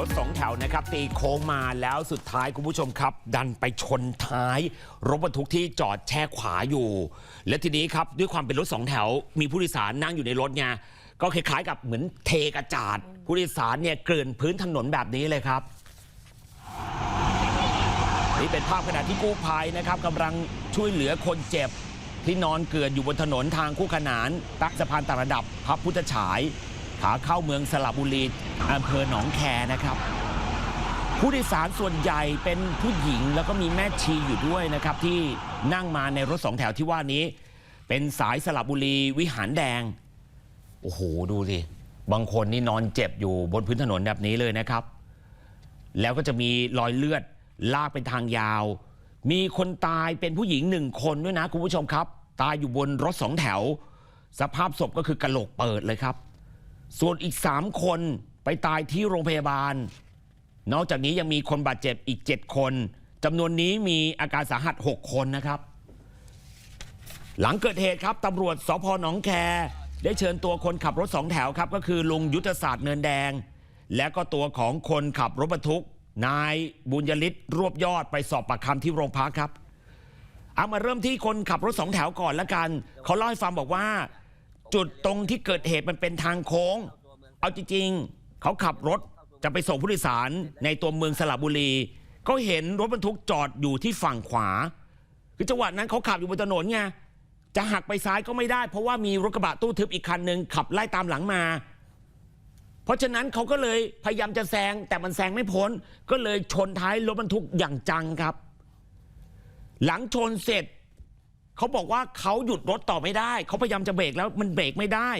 รถสองแถวนะครับ ตีโค้งมาแล้วสุดท้ายคุณผู้ชมครับ ดันไปชนท้าย รถบรรทุกที่จอดแช่ขวาอยู่ และทีนี้ครับด้วยความเป็นรถสองแถว มีผู้โดยสารนั่งอยู่ในรถไงก็คล้ายๆกับเหมือนเทกระจาด ผู้โดยสารเนี่ยเกลื่อนพื้นถนนแบบนี้เลยครับนี่เป็นภาพขณะที่กู้ภัยนะครับกำลังช่วยเหลือคนเจ็บ ที่นอนเกลื่อนอยู่บนถนนทางคู่ขนานตักสะพานต่างระดับพระพุทธฉาย ขาเข้าเมืองสระบุรีอำเภอหนองแคนะครับ ผู้โดยสารส่วนใหญ่เป็นผู้หญิงแล้วก็มีแม่ชีอยู่ด้วยนะครับ ที่นั่งมาในรถสองแถวที่ว่านี้ เป็นสายสระบุรีวิหารแดง โอ้โห ดูสิบางคนนี่นอนเจ็บอยู่บนพื้นถนนแบบนี้เลยนะครับ แล้วก็จะมีรอยเลือดลากเป็นทางยาว มีคนตายเป็นผู้หญิงหนึ่งคนด้วยนะคุณผู้ชมครับ ตายอยู่บนรถสองแถว สภาพศพก็คือกระโหลกเปิดเลยครับ ส่วนอีก 3 คนไปตายที่โรงพยาบาล นอกจากนี้ยังมีคนบาดเจ็บอีก 7 คนจำนวนนี้มีอาการสาหัส 6 คนนะครับ หลังเกิดเหตุครับตำรวจสพหนองแค ได้เชิญตัวคนขับรถสองแถวครับ ก็คือลุงยุทธศาสตร์เนินแดง และก็ตัวของคนขับรถบรรทุก นายบุญยฤทธิ์รวบยอดไปสอบปากคำที่โรงพักครับเอามาเริ่มที่คนขับรถสองแถวก่อนละกัน เขาเล่าให้ฟังบอกว่า จุดตรงที่เกิดเหตุมันเป็นทางโค้ง เอาจริงๆ เขาขับรถจะไปส่งผู้โดยสารในตัวเมืองสระบุรีก็เห็นรถบรรทุกจอดอยู่ที่ฝั่งขวา คือจังหวะนั้นเขาขับอยู่บนถนนไง จะหักไปซ้ายก็ไม่ได้ เพราะว่ามีรถกระบะตู้ทึบอีกคันหนึ่งขับไล่ตามหลังมา เพราะฉะนั้นเขาก็เลยพยายามจะแซงแต่มันแซงไม่พ้น ก็เลยชนท้ายรถบรรทุกอย่างจังครับ หลังชนเสร็จ เขาบอกว่าเขาหยุดรถต่อไม่ได้ เขาพยายามจะเบรกแล้วมันเบรกไม่ได้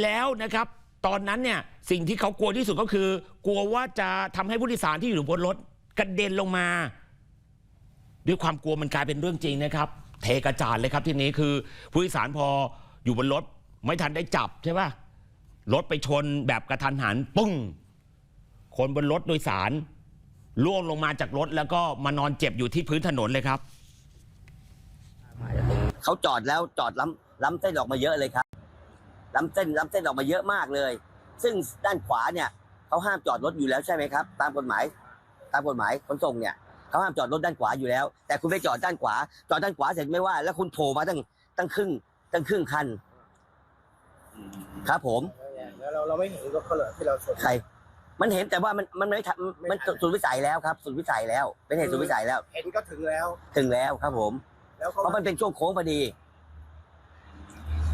แล้วนะครับ ตอนนั้นเนี่ยสิ่งที่เขากลัวที่สุดก็คือ กลัวว่าจะทำให้ผู้โดยสารที่อยู่บนรถกระเด็นลงมา ด้วยความกลัวมันกลายเป็นเรื่องจริงนะครับ เทกระจาดเลยครับทีนี้คือผู้โดยสารพออยู่บนรถไม่ทันได้จับใช่ปะรถไปชนแบบกระทันหันปึ้ง คนบนรถโดยสารล่วงลงมาจากรถแล้วก็มานอนเจ็บอยู่ที่พื้นถนนเลยครับ เขาจอดแล้วจอดล้ำล้ำเส้นออกมาเยอะเลยครับ ล้ำเส้นล้ำเส้นออกมาเยอะมากเลย ซึ่งด้านขวาเนี่ยเขาห้ามจอดรถอยู่แล้วใช่ไหมครับ ตามกฎหมายตามกฎหมายขนส่งเนี่ยเขาห้ามจอดรถด้านขวาอยู่แล้ว แต่คุณไปจอดด้านขวา จอดด้านขวาเสร็จไม่ว่า แล้วคุณโผล่มาตั้งตั้งครึ่งตั้งครึ่งคัน ครับผมแล้วเราเราไม่เห็นรถเขาเหรอที่เราชนใครมันเห็นแต่ว่ามันมันไม่ทันมันสุดวิสัยแล้วครับ สุดวิสัยแล้ว เป็นเหตุสุดวิสัยแล้ว เห็นก็ถึงแล้ว ถึงแล้วครับผม แล้วเขาเพราะมันเป็นช่วงโค้งพอดี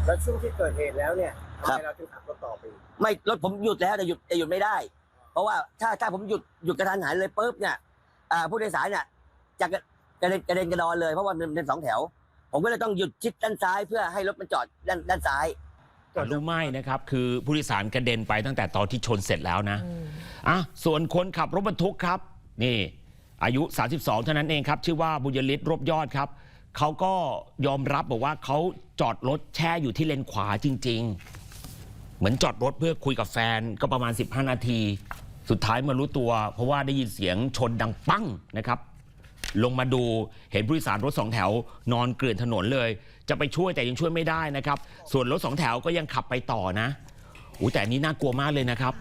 แล้วช่วงที่เกิดเหตุแล้วเนี่ยครัทำบไมเราถึงขับรถต่อไปอีกไม่รถผมหยุดแล้วแต่หยุดแต่หยุดไม่ได้ เพราะว่าถ้าถ้าผมหยุดหยุดกระทันหันเลยปุ๊บเนี่ยอ่าผู้โดยสารเนี่ยจะกระกระเด็นกระเด็นกระดอนเลยเพราะว่ามันเป็นสองแถว ผมก็เลยต้องหยุดชิดด้านซ้ายเพื่อให้รถมันจอดด้านด้านซ้ายรู้ไหมนะครับคือผู้โดยสารกระเด็นไปตั้งแต่ตอนที่ชนเสร็จแล้วนะอะส่วนคนขับรถบรรทุกครับ นี่ อายุ 32 เท่านั้นเองครับ ชื่อว่าบุญยฤทธิ์รบยอดครับ เขาก็ยอมรับบอกว่าเขาจอดรถแช่อยู่ที่เลนขวาจริง ๆ เหมือนจอดรถเพื่อคุยกับแฟนก็ประมาณ 15 นาที สุดท้ายมารู้ตัว เพราะว่าได้ยินเสียงชนดังปั้งนะครับ ลงมาดูเห็นผู้โดยสารรถสองแถวนอนเกลื่อนถนนเลย จะไปช่วยแต่ยังช่วยไม่ได้นะครับ ส่วนรถสองแถวก็ยังขับไปต่อนะอู้แต่อันนี้น่ากลัวมากเลยนะครับ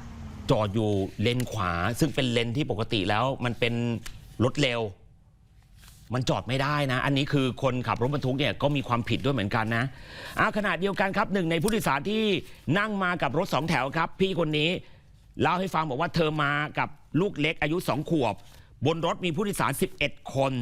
จอดอยู่เลนขวา ซึ่งเป็นเลนที่ปกติแล้วมันเป็นรถเร็ว มันจอดไม่ได้นะ อันนี้คือคนขับรถบรรทุกเนี่ยก็มีความผิดด้วยเหมือนกันนะอาขณะเดียวกันครับหนึ่งในผู้โดยสารที่นั่งมากับรถสองแถวครับ พี่คนนี้เล่าให้ฟังบอกว่าเธอมากับลูกเล็กอายุสองขวบ บนรถมีผู้โดยสาร 11 คน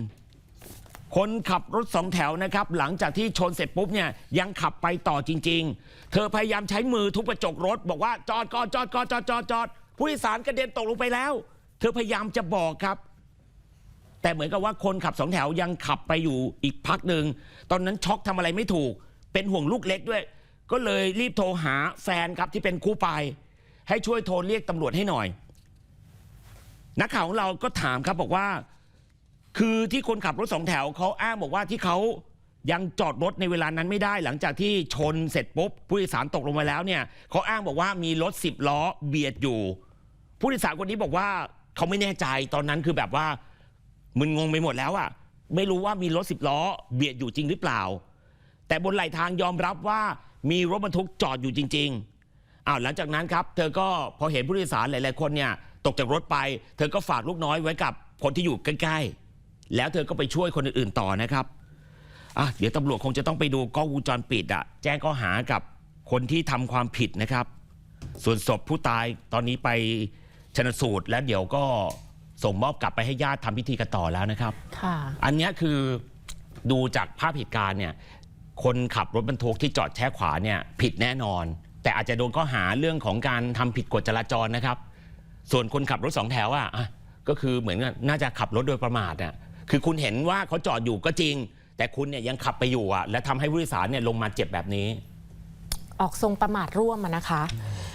คนขับรถสองแถวนะครับ หลังจากที่ชนเสร็จปุ๊บเนี่ยยังขับไปต่อจริง ๆ เธอพยายามใช้มือทุบกระจกรถ บอกว่าจอดก่อนจอดก่อนจอดจอดจอดผู้โดยสารกระเด็นตกลงไปแล้ว เธอพยายามจะบอกครับ แต่เหมือนกับว่าคนขับสองแถวยังขับไปอยู่อีกพักหนึ่งตอนนั้นช็อกทำอะไรไม่ถูก เป็นห่วงลูกเล็กด้วย ก็เลยรีบโทรหาแฟนครับที่เป็นคู่ไป ให้ช่วยโทรเรียกตำรวจให้หน่อย นักข่าวของเราก็ถามครับบอกว่า คือที่คนขับรถสองแถวเขาอ้างบอกว่าที่เขายังจอดรถในเวลานั้นไม่ได้ หลังจากที่ชนเสร็จปุ๊บผู้โดยสารตกลงมาแล้วเนี่ยเขาอ้างบอกว่ามีรถสิบล้อเบียดอยู่ ผู้โดยสารคนนี้บอกว่าเขาไม่แน่ใจตอนนั้นคือแบบว่า มึนงงไปหมดแล้วอะไม่รู้ว่ามีรถสิบล้อ เบียดอยู่จริงหรือเปล่า แต่บนไหลทางยอมรับว่ามีรถบรรทุกจอดอยู่จริงๆอ้าวหลังจากนั้นครับ เธอก็พอเห็นผู้โดยสารหลายๆคนเนี่ยตกจากรถไป เธอก็ฝากลูกน้อยไว้กับคนที่อยู่ใกล้ๆ แล้วเธอก็ไปช่วยคนอื่นๆต่อนะครับอะเดี๋ยวตำรวจคงจะต้องไปดูกล้องวงจรปิดอะแจ้งข้อหากับคนที่ทำความผิดนะครับ ส่วนศพผู้ตายตอนนี้ไปชนสูตรแล้วเดี๋ยวก็ ส่งมอบกลับไปให้ญาติทำพิธีกันต่อแล้วนะครับ ค่ะ อันเนี้ยคือดูจากภาพเหตุการณ์เนี่ยคนขับรถบรรทุกที่จอดแช่ขวาเนี่ยผิดแน่นอน แต่อาจจะโดนข้อหาเรื่องของการทำผิดกฎจราจรนะครับ ส่วนคนขับรถสองแถวอะอะก็คือเหมือนกับน่าจะขับรถโดยประมาทอะคือคุณเห็นว่าเขาจอดอยู่ก็จริง แต่คุณเนี่ยยังขับไปอยู่อะและทำให้ผู้โดยสารเนี่ยลงมาเจ็บแบบนี้ ออกทรงประมาทร่วมอะนะคะ